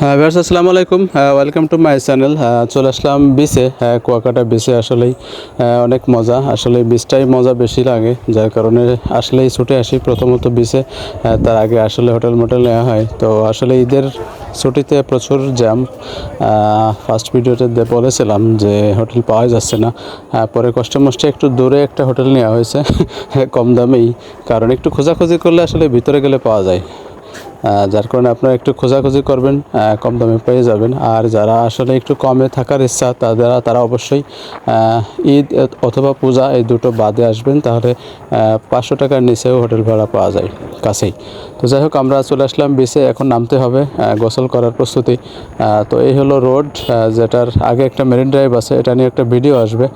হ্যাঁ আসসালামু আলাইকুম। ওয়েলকাম টু মাই চ্যানেল চলে আসলাম বিচে। কুয়াকাটা বিচে আসলেই অনেক মজা। আসলে বিচটাই মজা বেশি লাগে, যার কারণে আসলেই ছুটে আসি প্রথমত বিচে। তার আগে আসলে হোটেল মোটেল নেওয়া হয়। তো আসলে ঈদের ছুটিতে প্রচুর জ্যাম ফার্স্ট ভিডিওতে বলেছিলাম যে হোটেল পাওয়া যাচ্ছে না। পরে কষ্টে মষ্টে একটু দূরে একটা হোটেল নেওয়া হয়েছে। কম দামেই। কারণ একটু খোঁজাখুঁজি করলে আসলে ভিতরে গেলে পাওয়া যায়। যার কারণে আপনারা একটু খোঁজাখুঁজি করবেন কম দামে পেয়ে যাবেন। আর যারা আসলে একটু কমে থাকার ইচ্ছা, তাদের, তারা অবশ্যই ঈদ অথবা পূজা এই দুটো বাদে আসবেন, তাহলে পাঁচশো টাকার নিচেও হোটেল ভাড়া পাওয়া যায় কাছেই। তো যাই হোক, আমরা চলে আসলাম বিচে এখন নামতে হবে গোসল করার প্রস্তুতি। তো এই হলো রোড যেটার আগে একটা মেরিন ড্রাইভ আছে, এটা নিয়ে একটা ভিডিও আসবে।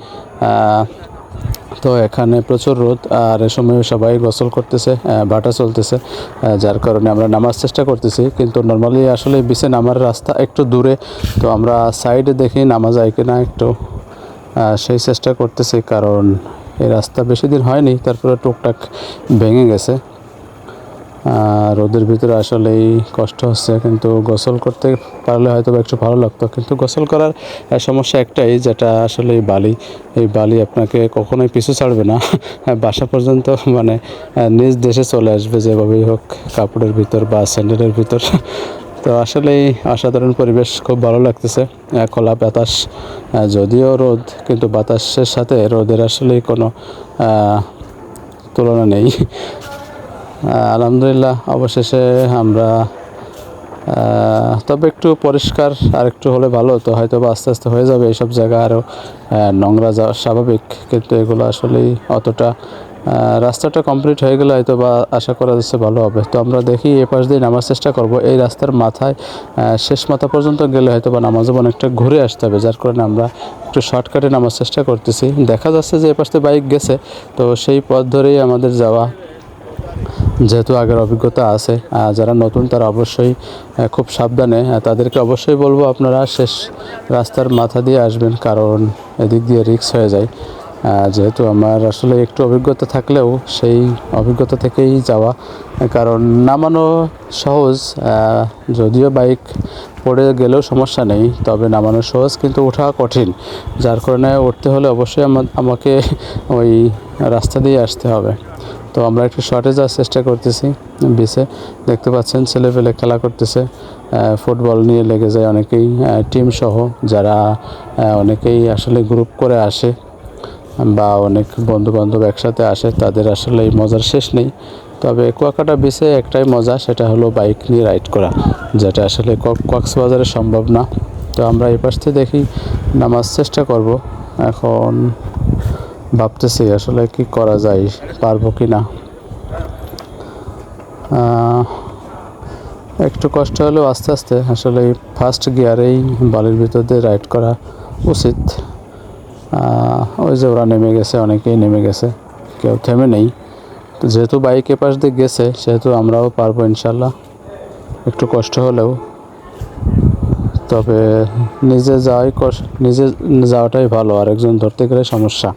তো এখানে প্রচুর রোদ, আর এ সময় সবাই গোসল করতেছে বাটা চলতেছে যার কারণে আমরা নামার চেষ্টা করতেছি, কিন্তু নর্মালি আসলে বিচে নামার রাস্তা একটু দূরে, তো আমরা সাইডে দেখি নামা যায় কিনা একটু সেই চেষ্টা করতেছি, কারণ এই রাস্তা বেশি দিন হয়নি, তারপরে টুকটাক ভেঙে গেছে। রোদের ভিতরে আসলেই কষ্ট হচ্ছে, কিন্তু গোসল করতে পারলে হয়তো একটু ভালো লাগতো। কিন্তু গোসল করার সমস্যা একটাই, যেটা আসলে বালি। এই বালি আপনাকে কখনোই পিছু ছাড়বে না। বাসা পর্যন্ত মানে নিজ দেশে চলে আসবে যেভাবেই হোক, কাপড়ের ভিতর বা স্যান্ডেলের ভিতর। তো আসলেই অসাধারণ পরিবেশ, খুব ভালো লাগতেছে। খোলা বাতাস যদিও রোদ, কিন্তু বাতাসের সাথে রোদের আসলেই কোনো তুলনা নেই। আলহামদুলিল্লাহ, অবশেষে আমরা তবে একটু পরিষ্কার, আর একটু হলে ভালো হতো হয়তো বা আস্তে আস্তে হয়ে যাবে এইসব জায়গা আরও নোংরা যাওয়া স্বাভাবিক, কিন্তু এগুলো আসলেই অতটা রাস্তাটা কমপ্লিট হয়ে গেলে হয়তো বা আশা করা যাচ্ছে ভালো হবে। তো আমরা দেখি এ পাশ দিয়ে নামার চেষ্টা করব। এই রাস্তার মাথায় শেষ মাথা পর্যন্ত গেলে হয়তো বা নামাজ অনেকটা ঘুরে আসতে হবে, যার কারণে আমরা একটু শর্টকাটে নামার চেষ্টা করতেছি। দেখা যাচ্ছে যে এ পাশ দিয়ে বাইক গেছে, তো সেই পথ ধরেই আমাদের যাওয়া যেহেতু আগের অভিজ্ঞতা আছে যারা নতুন তারা অবশ্যই খুব সাবধানে তাদেরকে অবশ্যই বলব আপনারা শেষ রাস্তার মাথা দিয়ে আসবেন, কারণ এদিক দিয়ে রিক্স হয়ে যায়। যেহেতু আমার আসলে একটু অভিজ্ঞতা থাকলেও সেই অভিজ্ঞতা থেকেই যাওয়া, কারণ নামানো সহজ যদিও বাইক পড়ে গেলেও সমস্যা নেই, তবে নামানো সহজ কিন্তু ওঠা কঠিন। যার কারণে উঠতে হলে অবশ্যই আমা- আমাকে ওই রাস্তা দিয়ে আসতে হবে। তো আমরা একটু শর্টে যাওয়ার চেষ্টা করতেছি, বিচে। দেখতে পাচ্ছেন ছেলে পেলে খেলা করতেছে ফুটবল নিয়ে লেগে যায় অনেকেই টিম সহ, যারা অনেকেই আসলে গ্রুপ করে আসে বা অনেক বন্ধু বান্ধব একসাথে আসে, তাদের আসলে এই মজার শেষ নেই। তবে কুয়াকাটা বিচে একটাই মজা, সেটা হলো বাইক নিয়ে রাইড করা, যেটা আসলে কক- কক্সবাজারে সম্ভব না। তো আমরা এই পাশ থেকে দেখি, নামার চেষ্টা করব। এখন ভাবতেছি আসলে কি করা যায়, পারব কি না। একটু কষ্ট হলেও আস্তে আস্তে আসলে ফার্স্ট গিয়ারেই বালির ভিতর দিয়ে রাইড করা উচিত। ওই যে ওরা নেমে গেছে, অনেকেই নেমে গেছে, কেউ থেমে নেই। তো যেহেতু বাইক এপাশ দিয়ে গেছে, সেহেতু আমরাও পারব ইনশাল্লাহ। একটু কষ্ট হলেও। তবে নিজে যাওয়াই নিজে যাওয়াটাই ভালো আর একজন ধরতে গেলে সমস্যা।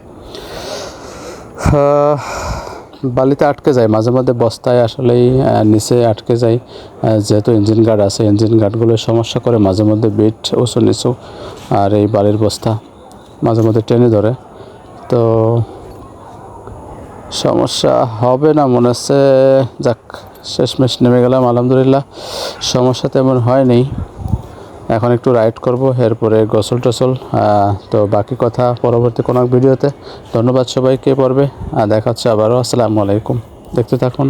বালিতে আটকে যায়। মাঝে মাঝে বস্তায় আসলেই নিচে আটকে যায়। যেহেতু ইঞ্জিন গার্ড আছে ইঞ্জিন গার্ডগুলো সমস্যা করে মাঝে মধ্যে বিট উঁচু নিচু আর এই বালির বস্তা মাঝে মধ্যে টেনে ধরে। তো সমস্যা হবে না, মনে হচ্ছে, যাক, শেষমেশ নেমে গেলাম, আলহামদুলিল্লাহ। সমস্যা তেমন হয়নি। এখন একটু রাইড করব, এরপরে গোসল টসল তো বাকি কথা পরবর্তী কোনো ভিডিওতে ধন্যবাদ সবাইকে আর দেখা হচ্ছে আবারও। আসসালামু আলাইকুম। দেখতে থাকুন।